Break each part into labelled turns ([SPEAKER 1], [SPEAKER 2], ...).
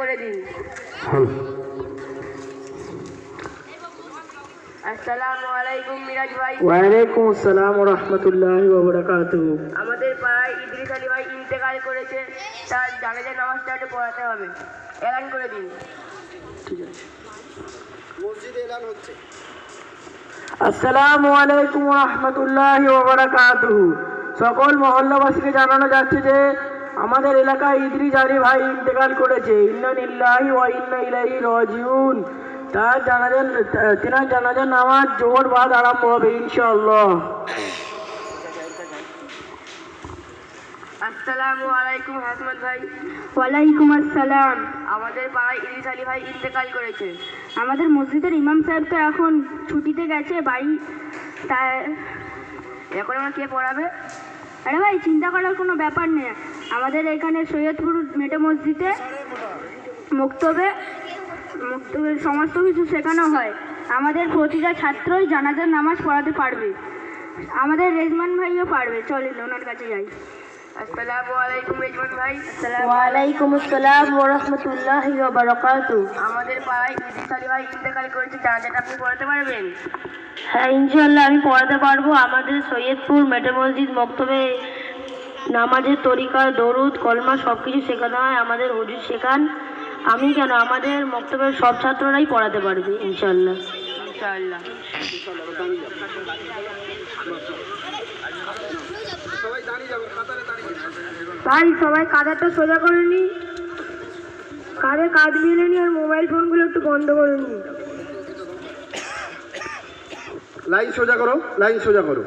[SPEAKER 1] করে দিন। আসসালামু আলাইকুম মিরাজ ভাই।
[SPEAKER 2] ওয়ালাইকুম আসসালাম রহমতুল্লাহ
[SPEAKER 1] আমাদের পাড়ায় ইদ্রিস আলী ভাই ইন্তেকাল করেছে তার জানাজার নামাজটা একটু পড়াতে হবে। এলান করে দিন।
[SPEAKER 2] ঠিক আছে। আসসালামু আলাইকুম রহমতুল্লাহ ওবরাকাতু সকল মহল্লাবাসীকে জানানো যাচ্ছে যে আমাদের এলাকায় ইদ্রিস আলী ভাই ইন্তেকাল করেছে। তার জানাজার, তিনার জানাজার নামাজ জোর বাদ আরম্ভ হবে ইনশাআল্লাহ।
[SPEAKER 1] ভাই।
[SPEAKER 3] ওয়ালাইকুম আসসালাম।
[SPEAKER 1] আমাদের পাড়ায় ভাই করেছে।
[SPEAKER 3] আমাদের মসজিদের ইমাম সাহেব তো এখন ছুটিতে গেছে, বাড়ি তা
[SPEAKER 1] এখন আমার কে পড়াবে?
[SPEAKER 3] আরে ভাই, চিন্তা করার কোনো ব্যাপার নেই। আমাদের এখানে সৈয়দপুর মেটে মসজিদে মুক্তবে মুক্তবে সমস্ত কিছু শেখানো হয়। আমাদের প্রতিটা ছাত্রই জানাজার নামাজ পড়াতে পারবে। আমাদের রেজমান ভাইও পারবে। চলেন ওনার কাছে যাই।
[SPEAKER 1] আসসালামু আলাইকুম রেজমান ভাই।
[SPEAKER 3] ওয়ালাইকুম আসসালাম বারকাতু
[SPEAKER 1] আমাদের পাড়ায় ভাই ইন্তেকাল করেছে জানাজাটা আপনি পড়াতে পারবেন?
[SPEAKER 3] হ্যাঁ ইনশাল্লাহ আমি পড়াতে পারব। আমাদের সৈয়দপুর মেটে মসজিদ মক্তবে নামাজের তরিকা দরুদ কলমা সব কিছু শেখানো হয় আমাদের হুজুর শেখান। আমি কেন আমাদের মক্তবের সব ছাত্ররাই পড়াতে পারবে ইনশাল্লাহ
[SPEAKER 1] ইনশাআল্লাহ
[SPEAKER 3] ভাই সবাই কাঁধাটা সোজা করে নি। কাঁধে কাঁধ মিলে নি আর মোবাইল ফোনগুলো একটু বন্ধ করে নি।
[SPEAKER 4] লাইন সোজা করো লাইন সোজা করো।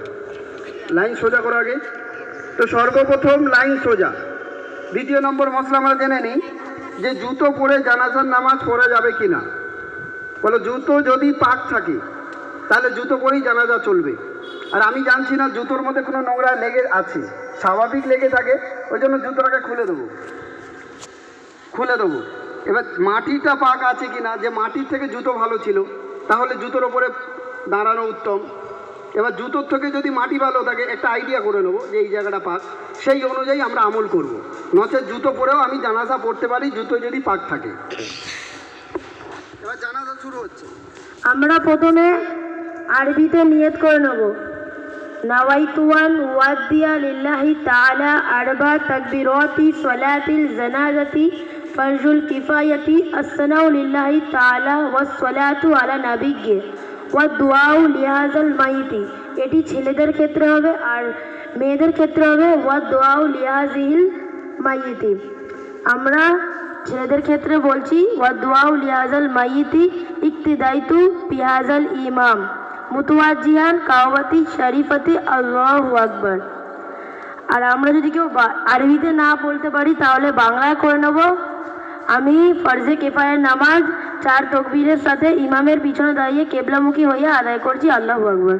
[SPEAKER 4] লাইন সোজা করো আগে। তো সর্বপ্রথম লাইন সোজা। দ্বিতীয় নম্বর মশলা আমরা জেনে নিই যে জুতো পরে জানাজার নামাজ পড়া যাবে কি না বলো, জুতো যদি পাক থাকে, তাহলে জুতো পরেই জানাজা চলবে। আর আমি জানছি না, জুতোর মধ্যে কোনো নোংরা লেগে আছে। স্বাভাবিক লেগে থাকে, ওই জন্য জুতোটাকে খুলে দেবো। খুলে দেবো। এবার মাটিটা পাক আছে কি না, যে মাটির থেকে জুতো ভালো ছিল, তাহলে জুতোর ওপরে দাঁড়ানো উত্তম। এবার জুতোর থেকে যদি মাটি ভালো থাকে, একটা আইডিয়া করে নেব যে এই জায়গাটা পাক। সেই অনুযায়ী আমরা আমল করব। নচেত জুতো পরেও আমি জানাজা পড়তে পারি, জুতো যদি পাক থাকে। এবার জানাজা শুরু হচ্ছে।
[SPEAKER 3] আমরা প্রথমে আরবিতে নিয়ত করে নেব। নাওয়াইতুয়ান ওয়াদিয়া লিল্লাহি তাআলা আরবা তাকবিরাতি সলাতিল জানাজাতি ফরজুল কিফায়াতি আসসানাউ লিল্লাহি তাআলা ওয়াস সালাতু আলা নাবিয়্যি ওয়া দুআউ লিহাজাল মাইতি। এটি ছেলেদের ক্ষেত্রে হবে আর মেয়েদের ক্ষেত্রে হবে ওয়া দুআউ লিহাজিল মাইতি। আমরা ছেলেদের ক্ষেত্রে বলছি ওয়াদুয়াউ লিয়াজাল মাইতি ইকতিদাইতু পিয়াজাল ইমাম মুতুয়াজিয়ান কাওয়াতি শরীফতে আল্লাহু আকবার আর আমরা যদি কেউ আরবিতে না বলতে পারি, তাহলে বাংলায় করে নেব। আমি ফরজে কেফায়ের নামাজ, চার তকবীরের সাথে ইমামের পিছনে দাঁড়িয়ে কেবলামুখী হয়ে আদায় করছি আল্লাহ আকবার।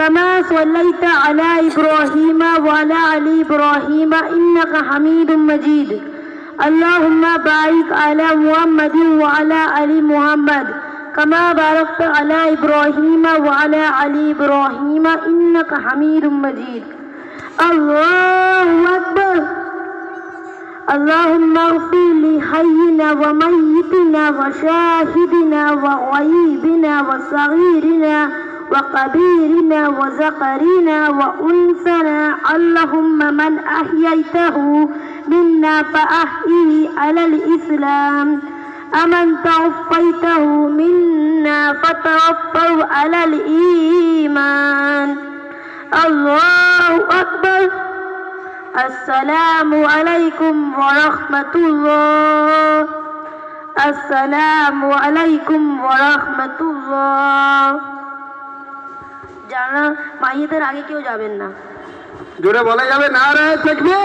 [SPEAKER 3] كما صليت على إبراهيم وعلى آل إبراهيم إنك حميد مجيد. اللهم بارك على محمد وعلى آل محمد كما باركت على إبراهيم وعلى آل إبراهيم إنك حميد مجيد. الله أكبر. اللهم اغفر لحينا وميتنا وشاهدنا وغيبنا وصغيرنا وكبيرنا وذكرنا وأنثنا اللهم من أحييته منا فأحيه على الإسلام. أمن توفيته منا فتوفوا على الإيمان. الله أكبر. السلام عليكم ورحمة الله. السلام عليكم ورحمة الله. যারা মাইয়েদের আগে কেউ যাবেন না।
[SPEAKER 4] জোরে বলা যাবে না রে থাকবে